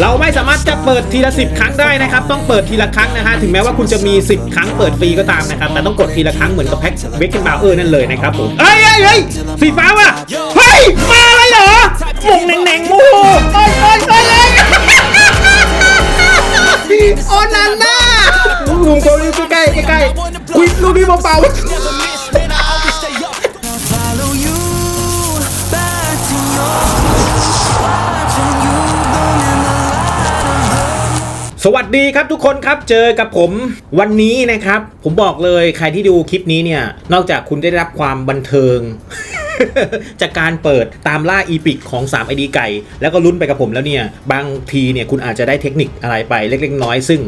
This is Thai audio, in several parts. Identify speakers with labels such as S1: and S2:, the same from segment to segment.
S1: เราไม่สามารถจะเปิดทีละ 10 ครั้งได้นะครับ ต้องเปิดทีละครั้งนะฮะ ถึงแม้ว่าคุณจะมี 10 ครั้งเปิดฟรีก็ตามนะครับ แต่ต้องกดทีละครั้งเหมือนกับแพ็กเวกเกนบาวเออร์นั่นเลยนะครับผม เอ้ยเอ้ยเอ้ยสีฟ้าว่ะ เฮ้ย มาอะไรเหรอมงแหน่งแหน่งโอ้โอ้ยโอ้ยโอ้ยเลยโอ้นันน่าลุงโกลุงใกล้ใกล้ใกล้ๆอุ้ยลูกนี้เบาๆ สวัสดีครับทุกคนครับเจอกับผมวันนี้นะครับ ผมบอกเลยใครที่ดูคลิปนี้เนี่ย นอกจากคุณได้รับความบันเทิง จากการเปิดตามล่าอีพิกของ 3 ID ไก่ แล้วก็ลุ้นไปกับผมแล้วเนี่ย บางทีเนี่ยคุณอาจจะได้เทคนิคอะไรไปเล็กๆน้อยซึ่ง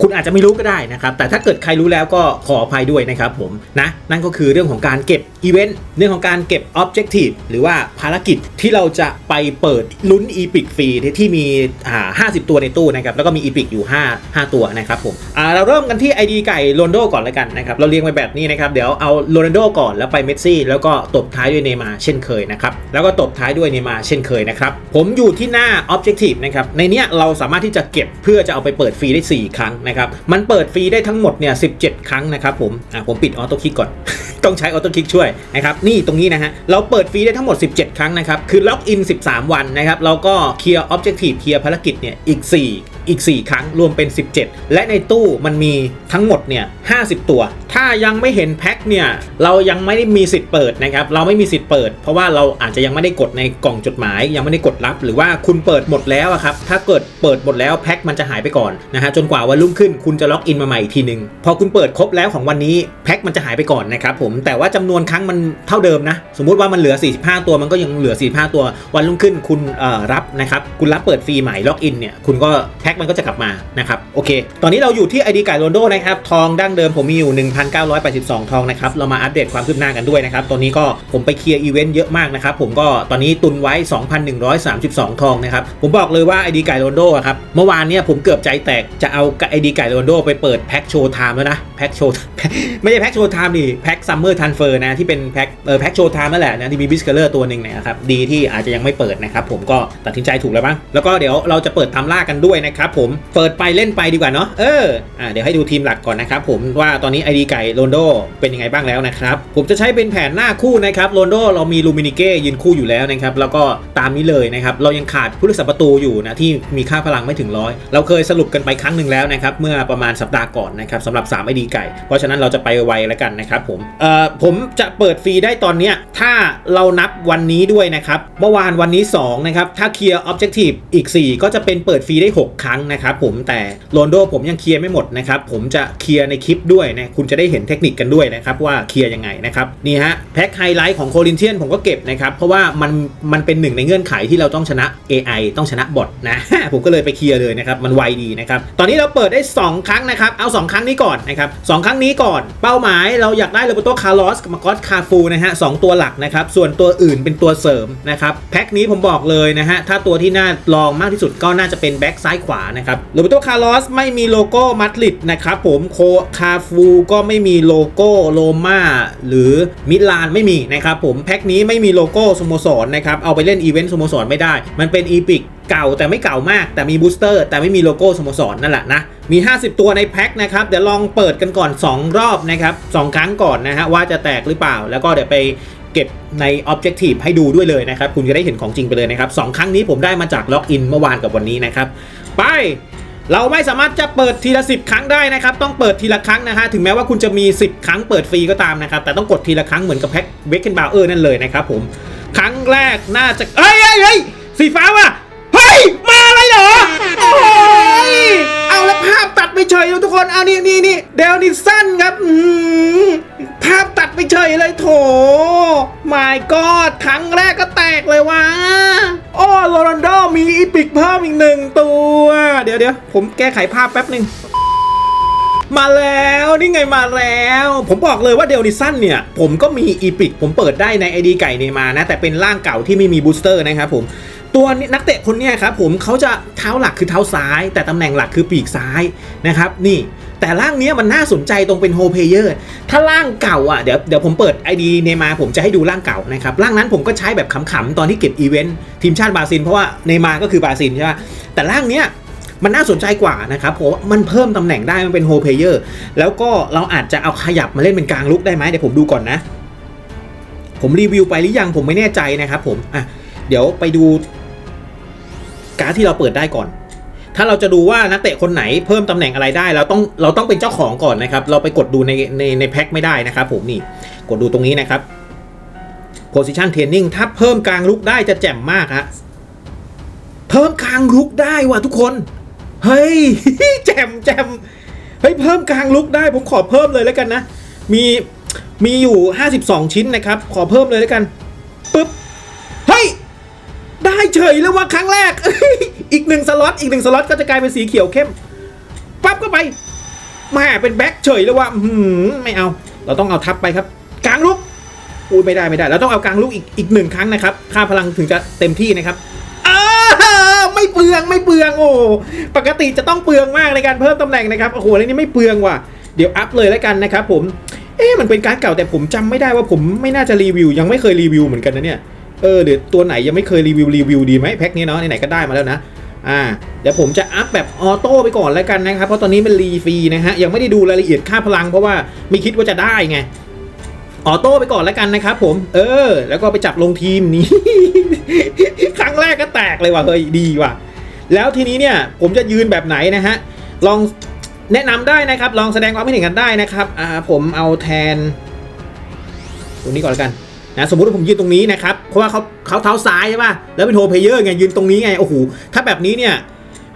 S1: คุณอาจจะไม่รู้ก็ได้นะครับ แต่ถ้าเกิดใครรู้แล้วก็ขออภัยด้วยนะครับผมนะนั่นก็คือเรื่องของการเก็บอีเวนต์เรื่องของการเก็บ Objective หรือว่าภารกิจที่เราจะไปเปิดลุ้นอีพิกฟรีที่มีอ่า50 ตัวในตู้นะครับแล้วก็มีอีพิกอยู่ 5 5 ตัวนะครับผมอ่าเราเริ่มกันที่ ID ไก่โรนโดก่อนแล้วกันนะครับเราเรียงไปแบบนี้นะครับเดี๋ยวเอาโรนโดก่อนแล้วไปเมสซี่แล้วก็ตบท้ายด้วยเนมาเช่นเคยนะครับแล้วก็ตบท้ายด้วยเนมาเช่นเคยนะครับผมอยู่ที่หน้า Objective นะครับในเนี้ยเราสามารถที่จะเก็บเพื่อจะเอาไปเปิดฟรีได้ 4 ครั้งนะครับมันเปิดฟรีได้ทั้งหมดเนี่ย17 ครั้งนะครับผมอ่าผมปิดออโต้คลิกก่อนต้องใช้ออโต้คลิกช่วยนะครับนี่ตรงนี้นะฮะเราเปิดฟรีได้ทั้งหมด 17 ครั้งนะครับคือล็อกอิน 13 วันนะครับแล้วก็เคลียร์ออบเจกตีฟเคลียร์ภารกิจเนี่ยอีก 4 อีก 4 ครั้งรวมเป็น 17 และในตู้มันมีทั้งหมดเนี่ย50 ตัว ถ้ายังไม่เห็นแพ็คเนี่ยเรายังไม่ได้มีสิทธิ์เปิดนะครับเราไม่มีสิทธิ์เปิด เพราะว่าเราอาจจะยังไม่ได้กดในกล่องจดหมาย ยังไม่ได้กดรับ หรือว่าคุณเปิดหมดแล้วอะครับถ้าเกิดเปิดหมดแล้วแพ็คมันจะหายไปก่อนนะฮะจนกว่าวันรุ่งขึ้นคุณจะล็อกอินมาใหม่อีกทีหนึ่งพอคุณเปิดครบแล้วของวันนี้แพ็คมันจะหายไปก่อนนะครับผมแต่ว่าจำนวนครั้งมันเท่าเดิมนะสมมุติว่ามันเหลือ 45 ตัวมันก็ยังเหลือ 45 ตัววันรุ่งขึ้นคุณเอ่อรับนะครับคุณรับเปิดฟรีใหม่ล็อกอินเนี่ยคุณก็แพ็คมันก็จะกลับมานะครับโอเค ตอนนี้เราอยู่ที่ ID ไก่โรนโดนะครับทองดั้งเดิมผมมีอยู่1,982 ทองนะครับเรามาอัปเดตความคืบหน้ากันด้วยนะครับตอนนี้ก็ผมไปเคลียร์อีเวนต์เยอะมากนะครับผมก็ตอนนี้ตุนไว้ 2,132 ทองนะครับผมบอกเลยว่า ID ไก่โรนโดอะครับเมื่อวานเนี่ยผมเกือบใจแตกจะเอา ID ไก่โรนโดไปเปิดแพ็คโชว์ไทม์แล้วนะแพ็คโชว์ไม่ใช่แพ็คโชว์ไทม์ดิแพ็คซัมเมอร์ทันเฟอร์นะที่เป็นแพ็คเออแพ็คโชว์ไทม์นั่นแหละนะที่มีบิสเกอร์ตัวหนึ่งนะครับดีที่อาจจะยังไม่เปิดนะครับผมก็ตัดสินใจถูกแล้วบ้างแล้วก็เดี๋ยวเราจะเปิดทำล่ากันด้วยนะครับผมเปิดไปเล่นไปดีกว่าเนาะเอออ่าเดี๋ยวให้ดูทีมหลักก่อนนะครับผมว่าตอนนี้ ID ไก่โรนโดเป็นยังไงบ้างแล้วนะครับ ผมจะใช้เป็นแผนหน้าคู่นะครับโรนโดเรามีลูมินิเก้ยืนคู่อยู่แล้วนะครับแล้วก็ตามนี้เลยนะครับเรายังขาดผู้รักษาประตูอยู่นะที่มีค่าพลังไม่ถึงร้อยเราเคยสรุปกันไปครั้งหนึ่งแล้วนะครับเมื่อประมาณสัปดาห์ก่อนนะครับสำหรับ3 ID ไก่ เพราะฉะนั้นเราจะไปไวแล้วกันนะครับผมเอ่อผมจะเปิดฟรีได้ตอนเนี้ยถ้าเรานับวันนี้ด้วยนะครับเมื่อวานวันนี้2นะครับถ้าเคลียร์ Objective อีก 4 ก็จะเป็นเปิดฟรีได้ 6 ครั้งนะครับผมแต่โรนโดผมยังเคลียร์ไม่หมดนะครับผมจะเคลียร์ในคลิปด้วยนะคุณจะได้เห็นเทคนิคกันด้วยนะครับว่าเคลียร์ยังไงนะครับนี่ฮะแพ็คไฮไลท์ของโคลินเทียนผมก็เก็บนะครับเพราะว่ามันมันเป็นหนึ่งในเงื่อนไขที่เราต้องชนะ AI ต้องชนะบอทนะผมก็เลยไปเคลียร์เลยนะครับมันไวดีนะครับตอนนี้เราเปิดได้ 2 ครั้งนะครับเอา 2 ครั้งนี้ก่อนนะครับสองครั้งนี้ก่อน เป้าหมายเราอยากได้โรเบโตคาร์ลอสกับมากอสคาฟูนะฮะสองตัวหลักนะครับส่วนตัวอื่นเป็นตัวเสริมนะครับแพ็คนี้ผมบอกเลยนะฮะถ้าตัวที่น่าลองมากที่สุดก็น่าจะเป็นแบ็กซ้ายขวานะครับโรเบโตคาร์ลอสไม่มีโลโก้มัดลิดนะครับผมโคคาฟูก็ไม่มีโลโก้โรม่าหรือมิลานไม่มีนะครับผมแพ็คนี้ไม่มีโลโก้สโมสรนะครับเอาไปเล่นอีเวนต์สโมสรไม่ได้ มันเป็นอีพิกเก่าแต่ไม่เก่ามากแต่มีบูสเตอร์แต่ไม่มีโลโก้สโมสรนั่นแหละนะ มี 50 ตัวในแพ็คนะครับเดี๋ยวลองเปิดกันก่อน 2 รอบนะครับ2ครั้งก่อนนะฮะว่าจะแตกหรือเปล่า แล้วก็เดี๋ยวไปเก็บใน Objective ให้ดูด้วยเลยนะครับ คุณจะได้เห็นของจริงไปเลยนะครับ 2 ครั้งนี้ผมได้มาจากล็อกอินเมื่อวานกับวันนี้นะครับ ไป เราไม่สามารถจะเปิดทีละ 10 ครั้งได้นะครับ ต้องเปิดทีละครั้งนะฮะ ถึงแม้ว่าคุณจะมี 10 ครั้งเปิดฟรีก็ตามนะครับ แต่ต้องกดทีละครั้งเหมือนกับแพ็คเวกเกนบาวเออร์นั่นเลยนะครับผม ครั้งแรกน่าจะเฮ้ยเอ้ยเอ้ยสีฟ้าว่ะ เฮ้ย มา ผมแก้ไขภาพแป๊บหนึ่งมาแล้วนี่ไงมาแล้ว ผมบอกเลยว่าเดลนิสันเนี่ย ผมก็มีอีพิกผมเปิดได้ในไอดีไก่เนมานะ แต่เป็นร่างเก่าที่ไม่มีบูสเตอร์นะครับผมตัวนี้นักเตะคนนี้ครับผมเขาจะเท้าหลักคือเท้าซ้าย แต่ตำแหน่งหลักคือปีกซ้ายนะครับนี่แต่ร่างเนี้ยมันน่าสนใจตรงเป็นโฮเพเยอร์ถ้าร่างเก่าอะเดี๋ยวเดี๋ยวผมเปิด ID เนมาผมจะให้ดูร่างเก่านะครับร่างนั้นผมก็ใช้แบบขำๆตอนที่เก็บอีเวนต์ทีมชาติบราซิลเพราะว่าเนมาก็คือบราซิลใช่ไหมแต่ร่างเนี้ย มันน่าสนใจกว่านะครับเพราะว่ามันเพิ่มตำแหน่งได้มันเป็นโฮเพเยอร์แล้วก็เราอาจจะเอาขยับมาเล่นเป็นกลางลุกได้ไหมเดี๋ยวผมดูก่อนนะ ผมรีวิวไปหรือยังผมไม่แน่ใจนะครับผมอะเดี๋ยวไปดูการ์ดที่เราเปิดได้ก่อน ถ้าเราจะดูว่านักเตะคนไหนเพิ่มตำแหน่งอะไรได้ เราต้องเราต้องเป็นเจ้าของก่อนนะครับ เราไปกดดูในในในแพ็คไม่ได้นะครับผมนี่กดดูตรงนี้นะครับ position training ถ้าเพิ่มกลางลุกได้จะแจ่มมากฮะเพิ่มกลางลุกได้ว่ะทุกคน เฮ้ยแจมแจมเฮ้ยเพิ่มกลางลุกได้ผมขอเพิ่มเลยแล้วกันนะ มีมีอยู่ 52 ชิ้นนะครับ ขอเพิ่มเลยแล้วกันปึ๊บเฮ้ยได้เฉยแล้วว่าครั้งแรก อีกหนึ่งสล็อตอีกหนึ่งสล็อตก็จะกลายเป็นสีเขียวเข้มปั๊บก็ไปแม่เป็นแบ็คเฉยแล้วว่าหืมไม่เอา เราต้องเอาทับไปครับ กลางลุกอุ้ยไม่ได้ไม่ได้ เราต้องเอากลางลุกอีกอีกหนึ่งครั้งนะครับ ค่าพลังถึงจะเต็มที่นะครับ ไม่เปลืองไม่เปลืองโอ้ปกติจะต้องเปลืองมากในการเพิ่มตำแหน่งนะครับโอ้โหแล้วนี่ไม่เปลืองว่ะเดี๋ยวอัพเลยแล้วกันนะครับผมเอ๊ะมันเป็นการเก่าแต่ผมจำไม่ได้ว่าผมไม่น่าจะรีวิว ยังไม่เคยรีวิวเหมือนกันนะเนี่ยเออเดี๋ยวตัวไหนยังไม่เคยรีวิวรีวิวดีไหมแพ็คนี้เนาะไหนๆก็ได้มาแล้วนะอ่าเดี๋ยวผมจะอัพแบบออโต้ไปก่อนแล้วกันนะครับเพราะตอนนี้มันรีฟรีนะฮะยังไม่ได้ดูรายละเอียดค่าพลังเพราะว่าไม่คิดว่าจะได้ไง ออโต้ไปก่อนแล้วกันนะครับผม เออ แล้วก็ไปจับลงทีมนี้ ครั้งแรกก็แตกเลยว่ะเฮ้ยดีว่ะ แล้วทีนี้เนี่ยผมจะยืนแบบไหนนะฮะ ลองแนะนำได้นะครับ ลองแสดงความคิดเห็นกันได้นะครับ อ่าผมเอาแทน ตรงนี้ก่อนแล้วกันนะสมมติว่าผมยืนตรงนี้นะครับ เพราะว่าเขาเขาเท้าซ้ายใช่ป่ะ แล้วเป็นโฮเพเยอร์ไงยืนตรงนี้ไง โอ้โห ถ้าแบบนี้เนี่ย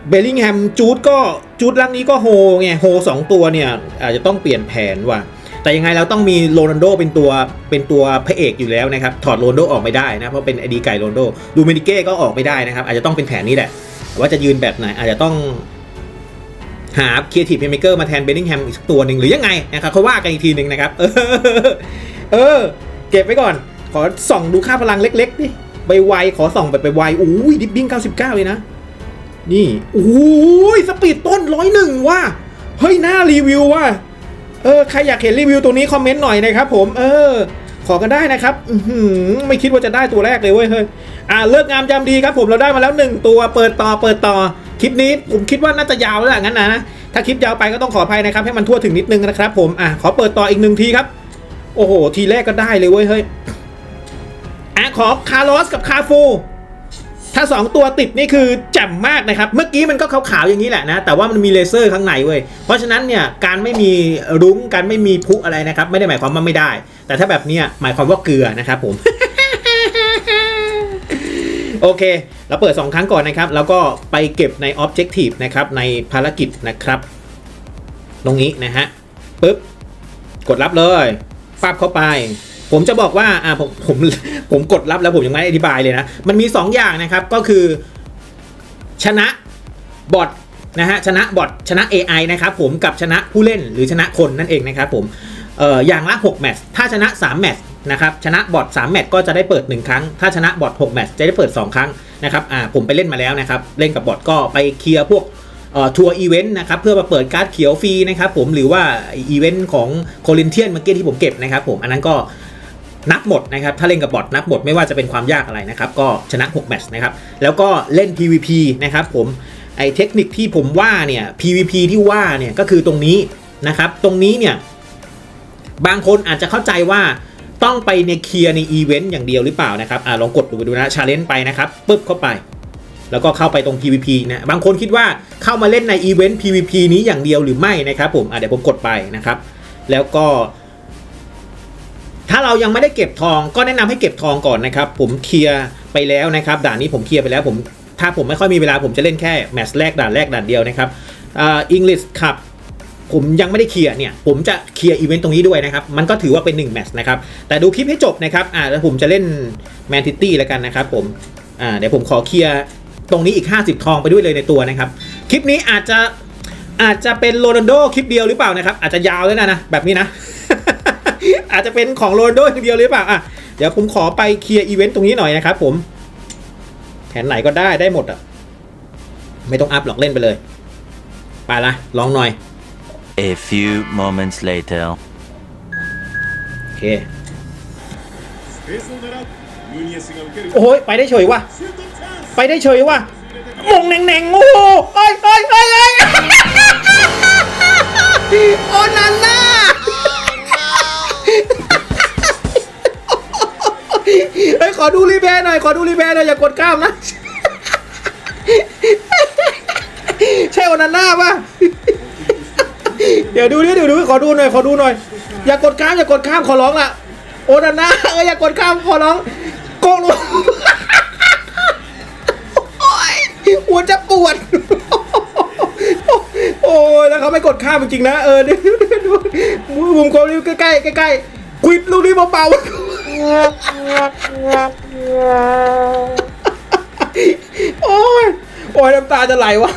S1: เบลลิงแฮมจูดก็จูดลังนี้ก็โฮไงโฮสองตัวเนี่ยอาจจะต้องเปลี่ยนแผนว่ะ แต่ยังไงเราต้องมีโรนัลโดเป็นตัวเป็นตัวพระเอกอยู่แล้วนะครับ ถอดโรนัลโดออกไม่ได้นะ เพราะเป็นอดีไก่โรนัลโดดูเมนิเก้ก็ออกไม่ได้นะครับ อาจจะต้องเป็นแผนนี้แหละว่าจะยืนแบบไหนอาจจะต้องหา Creative Playmaker มาแทนเบลลิงแฮมอีกสักตัวหนึ่งหรือยังไงนะครับเขาว่ากันอีกทีหนึ่งนะครับ เออ เออ เก็บไว้ก่อน ขอส่องดูค่าพลังเล็กๆดิไปไวขอส่องไปไปไวอุ้ยดิบบิ้ง99 เลยนะ นี่อุ้ยสปีดต้นร้อยหนึ่งว่ะเฮ้ยหน่ารีวิวว่ะ เออใครอยากเห็นรีวิวตัวนี้คอมเมนต์หน่อยนะครับผมเออ ขอกันได้นะครับอไม่คิดว่าจะได้ตัวแรกเลยเว้ยเฮ้ยอ่าเลิกงามยามดีครับผมเราได้มาแล้วหนึ่งตัวเปิดต่อเปิดต่อคลิปนี้ผมคิดว่าน่าจะยาวแล้วงั้นนะถ้าคลิปยาวไปก็ต้องขออภัยนะครับ ให้มันทั่วถึงนิดนึงนะครับ ผมอะขอเปิดต่ออีกหนึ่งทีครับ โอ้โห ทีแรกก็ได้เลยเว้ยเฮ้ยอะขอคาร์ลอสกับคาฟู ถ้า 2 ตัวติดนี่คือแจ่มมากนะครับ เมื่อกี้มันก็ขาวๆอย่างนี้แหละนะ แต่ว่ามันมีเลเซอร์ข้างในเว้ย เพราะฉะนั้นเนี่ยการไม่มีรุ้งการไม่มีพุอะไรนะครับ ไม่ได้หมายความว่าไม่ได้ แต่ถ้าแบบเนี้ยหมายความว่าเกลือนะครับผม โอเค เราเปิด 2 ครั้งก่อนนะครับ แล้วก็ไปเก็บใน Objective นะครับ ในภารกิจนะครับ ตรงนี้นะฮะปึ๊บ กดรับเลยปั๊บเข้าไป ผมจะบอกว่าอ่าผมผมผมกดรับแล้วผมยังไม่อธิบายเลยนะ มันมี 2 อย่างนะครับก็คือ ชนะบอทนะฮะชนะบอทชนะ AI นะครับผมกับชนะผู้เล่นหรือชนะคนนั่นเองนะครับผมเอ่ออย่างละ6แมตช์ถ้าชนะ3แมตช์นะครับชนะบอท3แมตช์ก็จะได้เปิด 1 ครั้ง ถ้าชนะบอท6แมตช์จะได้เปิด 2 ครั้งนะครับอ่าผมไปเล่นมาแล้วนะครับ เล่นกับบอทก็ไปเคลียร์พวกทัวร์อีเวนต์นะครับเพื่อมาเปิดการ์ดเขียวฟรีนะครับผมหรือว่าอีเวนต์ของโคลินเทียนเมื่อกี้ที่ผมเก็บนะครับผมอันนั้นก็ นับหมดนะครับ ถ้าเล่นกับบอทนับหมดไม่ว่าจะเป็นความยากอะไรนะครับ ก็ชนะ 6 แมตช์นะครับ แล้วก็เล่น PVP นะครับผมไอเทคนิคที่ผมว่าเนี่ย PVP ที่ว่าเนี่ยก็คือตรงนี้นะครับ ตรงนี้เนี่ยบางคนอาจจะเข้าใจว่าต้องไปในเคลียร์ในอีเวนต์อย่างเดียวหรือเปล่านะครับอ่าลองกดดูดูนะชาเลนจ์ไปนะครับปึ๊บเข้าไป แล้วก็เข้าไปตรง PVP นะบางคนคิดว่าเข้ามาเล่นในอีเวนต์ PVP นี้อย่างเดียวหรือไม่นะครับผมอะเดี๋ยวผมกดไปนะครับ แล้วก็ ถ้าเรายังไม่ได้เก็บทองก็แนะนำให้เก็บทองก่อนนะครับ ผมเคลียร์ไปแล้วนะครับด่านนี้ผมเคลียร์ไปแล้วผมถ้าผมไม่ค่อยมีเวลาผมจะเล่นแค่แมตช์แรกด่านแรกด่านเดียวนะครับอ่าอังกฤษครับผมยังไม่ได้เคลียร์เนี่ย ผมจะเคลียร์อีเวนต์ตรงนี้ด้วยนะครับ มันก็ถือว่าเป็น1แมตช์นะครับ แต่ดูคลิปให้จบนะครับ อ่าแล้วผมจะเล่นแมนติตี้แล้วกันนะครับผม อ่าเดี๋ยวผมขอเคลียร์ตรงนี้อีก 50 ทองไปด้วยเลยในตัวนะครับ คลิปนี้อาจจะอาจจะเป็นโรนัลโดคลิปเดียวหรือเปล่านะครับ อาจจะยาวแล้วนะนะแบบนี้นะ อาจจะเป็นของโรนโดทีเดียวหรือเปล่าอะเดี๋ยวผมขอไปเคลียร์อีเวนต์ตรงนี้หน่อยนะครับผมแผนไหนก็ได้ได้หมดอะไม่ต้องอัพหรอกเล่นไปเลย ไปละลองหน่อย
S2: A few moments later
S1: โอเคโอ้ยไปได้เฉยว่ะไปได้เฉยว่ะมงแหน่งแหน่งโอ้โอ้ยโอ้ยเอ้ยโอ้ยโอ้ยโอ้ยโอ้ยโอ้ ขอดูรีแพร์หน่อย ขอดูรีแพร์หน่อยอย่ากดข้ามนะ ใช่โอนาน่าป่ะเดี๋ยวดูดิเดี๋ยวดูขอดูหน่อยขอดูหน่อย อย่ากดข้ามอย่ากดข้ามขอร้องล่ะ โอนาน่าเอออย่ากดข้ามขอร้องโกงลูกโอ๊ยหัวจะปวดโอ้ยแล้วเขาไม่กดข้ามจริงๆนะ เออดี๋ยวดูมุมโคลิวใกล้ๆใกล้ๆควิดลูกนี้เบาๆ โอ้ยโอ้ยน้ำตาจะไหลวะ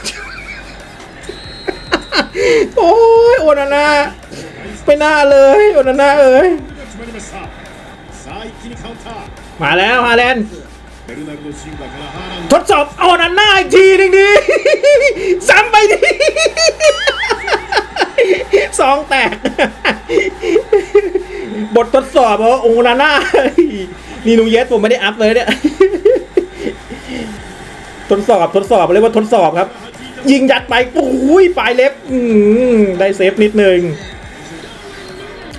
S1: โอ้ยโอนาน่าไปหน้าเลยโอนาน่าเอ้ยมาแล้วฮาแลนทดสอบโอนาน่าอีกทีหนึ่งดีซ้ำไปดีสองแตก บททดสอบว่าโอ้นาน่านี่นูเยสผมไม่ได้อัพเลยเนี่ย ทดสอบทดสอบเรียกว่าทดสอบครับ ยิงยัดไปโอ้ยปลายเล็บได้เซฟนิดนึง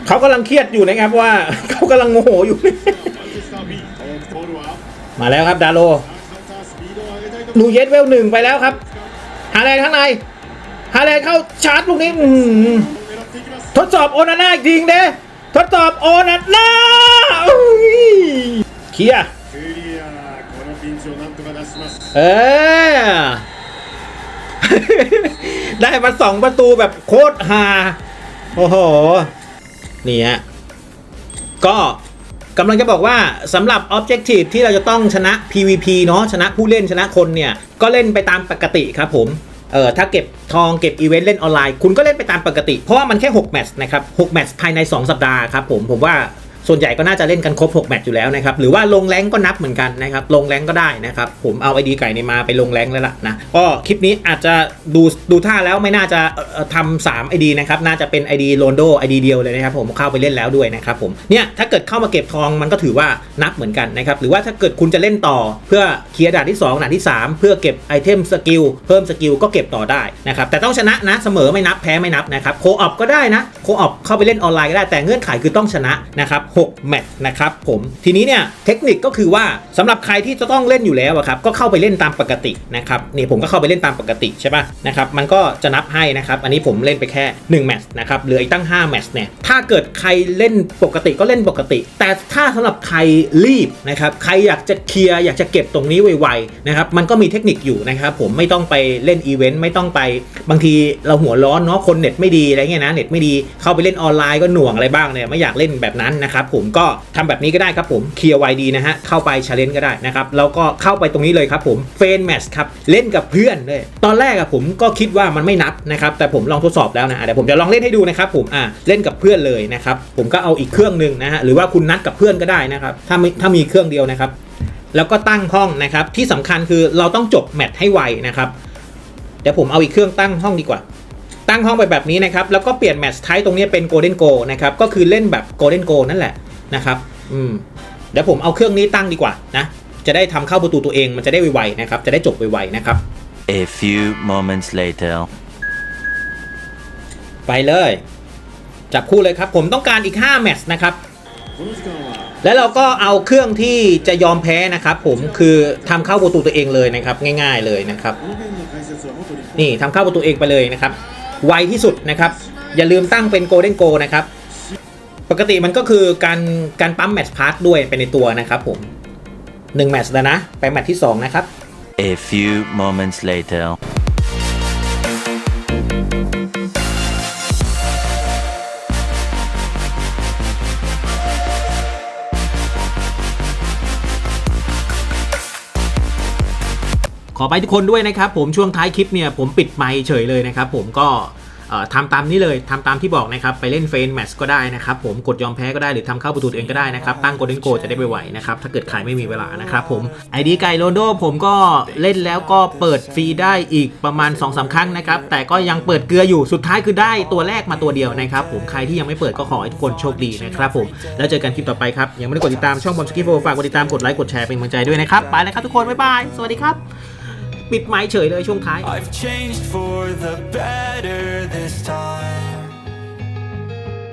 S1: เขากำลังเครียดอยู่นะครับว่า เขากำลังโมโหอยู่ มาแล้วครับดาโลนูเยสเวลหนึ่งไปแล้วครับฮาแลนข้างในฮาแลนเข้าชาร์จลูกนี้ทดสอบโอนาน่าอีกทีเด้ ทดสอบโอนัดหน้าเคลียร์เออ ได้มาสองประตูแบบโคตรฮาโอ้โห นี่ฮะ ก็กำลังจะบอกว่าสำหรับออบเจกตีที่เราจะต้องชนะ PVP เนาะชนะผู้เล่นชนะคนเนี่ย ก็เล่นไปตามปกติครับผม เออถ้าเก็บทองเก็บอีเวนต์เล่นออนไลน์ คุณก็เล่นไปตามปกติ เพราะว่ามันแค่ 6 แมตช์นะครับ 6 แมตช์ภายใน 2 สัปดาห์ครับผมผมว่า ส่วนใหญ่ก็น่าจะเล่นกันครบ 6 แมตช์อยู่แล้วนะครับ หรือว่าลงแรงก็นับเหมือนกันนะครับ ลงแรงก็ได้นะครับ ผมเอาไอดีไก่ในมาไปลงแรงแล้วล่ะนะ ก็คลิปนี้อาจจะดูดูท่าแล้วไม่น่าจะทำสามไอดีนะครับ น่าจะเป็นไอดีโรนโดไอดีเดียวเลยนะครับผมเข้าไปเล่นแล้วด้วยนะครับผม เนี่ยถ้าเกิดเข้ามาเก็บทองมันก็ถือว่านับเหมือนกันนะครับ หรือว่าถ้าเกิดคุณจะเล่นต่อเพื่อเคลียร์ด่านที่2ด่านที่ 3 เพื่อเก็บไอเทมสกิลเพิ่มสกิลก็เก็บต่อได้นะครับ แต่ต้องชนะนะเสมอไม่นับแพ้ไม่นับนะครับ โคออปก็ได้นะ โคออปเข้าไปเล่นออนไลน์ก็ได้แต่เงื่อนไขคือต้องชนะนะครับ6 แมตช์นะครับผมทีนี้เนี่ยเทคนิคก็คือว่าสำหรับใครที่จะต้องเล่นอยู่แล้วครับก็เข้าไปเล่นตามปกตินะครับนี่ผมก็เข้าไปเล่นตามปกติใช่ป่ะนะครับมันก็จะนับให้นะครับอันนี้ผมเล่นไปแค่ 1 แมตช์นะครับเหลืออีกตั้ง 5 แมตช์เนี่ยถ้าเกิดใครเล่นปกติก็เล่นปกติ แต่ถ้าสำหรับใครรีบนะครับใครอยากจะเคลียร์อยากจะเก็บตรงนี้ไวๆนะครับมันก็มีเทคนิคอยู่นะครับผมไม่ต้องไปเล่นอีเวนต์ไม่ต้องไปบางทีเราหัวร้อนเนาะคนเน็ตไม่ดีอะไรเงี้ยนะเน็ตไม่ดีเข้าไปเล่นออนไลน์ก็หน่วงอะไรบ้างเนี่ยไม่อยากเล่นแบบนั้นนะครับผมก็ทำแบบนี้ก็ได้ครับผมเคลียร์ไวดีนะฮะเข้าไปชาเลนจ์ก็ได้นะครับแล้วก็เข้าไปตรงนี้เลยครับผมเฟนแมชครับเล่นกับเพื่อนเลยตอนแรกอะผมก็คิดว่ามันไม่นับนะครับแต่ผมลองทดสอบแล้วนะเดี๋ยวผมจะลองเล่นให้ดูนะครับผมอะเล่นกับเพื่อนเลยนะครับผมก็เอาอีกเครื่องหนึ่งนะฮะหรือว่าคุณนัดกับเพื่อนก็ได้นะครับถ้ามีถ้ามีเครื่องเดียวนะครับแล้วก็ตั้งห้องนะครับที่สำคัญคือเราต้องจบแมตช์ให้ไวนะครับ เดี๋ยวผมเอาอีกเครื่องตั้งห้องดีกว่า ตั้งห้องไปแบบนี้นะครับ แล้วก็เปลี่ยนแมตช์ไทป์ตรงนี้เป็นโกลเด้นโกนะครับ ก็คือเล่นแบบโกลเด้นโกนั่นแหละนะครับ อืม เดี๋ยวผมเอาเครื่องนี้ตั้งดีกว่านะ จะได้ทำเข้าประตูตัวเอง มันจะได้ไวๆนะครับ จะได้จบไวๆนะครับ
S2: A few moments later
S1: ไปเลย จับคู่เลยครับ ผมต้องการอีก 5 แมตช์นะครับแล้วเราก็เอาเครื่องที่จะยอมแพ้นะครับ ผมคือทำเข้าประตูตัวเองเลยนะครับ ง่าย ๆเลยนะครับ นี่ทำเข้าประตูเองไปเลยนะครับ ไวที่สุดนะครับ อย่าลืมตั้งเป็นโกลเด้นโกนะครับ ปกติมันก็คือการการปั๊มแมตช์พาร์ทด้วยเป็นในตัวนะครับผมหนึ่งแมตช์แล้วนะ ไปแมตช์ที่ 2 นะครับ
S2: A few moments later
S1: ขอไปทุกคนด้วยนะครับผมช่วงท้ายคลิปเนี่ยผมปิดไมค์เฉยเลยนะครับผมก็ทำตามนี้เลยทำตามที่บอกนะครับไปเล่นเฟนแมตช์ก็ได้นะครับผมกดยอมแพ้ก็ได้หรือทำเข้าประตูตัวเองก็ได้นะครับตั้งโกลเด้นโกจะได้ไปไหวนะครับถ้าเกิดใครไม่มีเวลานะครับผมไอดีไก่โรนโดผมก็เล่นแล้วก็เปิดฟรีได้อีกประมาณ2อสาครั้งนะครับแต่ก็ยังเปิดเกลืออยู่สุดท้ายคือได้ตัวแรกมาตัวเดียวนะครับผมใครที่ยังไม่เปิดก็ขอให้ทุกคนโชคดีนะครับผมแล้วเจอกันคลิปต่อไปครับยังไม่ได้กดติดตามช่องบอมสกิฟโฟฝากกดติดตามกดไลค์กดแชร์เป็นกำลังใจด้วยนะครับไปแล้วครับทุกคนบ๊ายบายสวัสดีครับ
S2: ปิดไม้เฉยเลยช่วงท้าย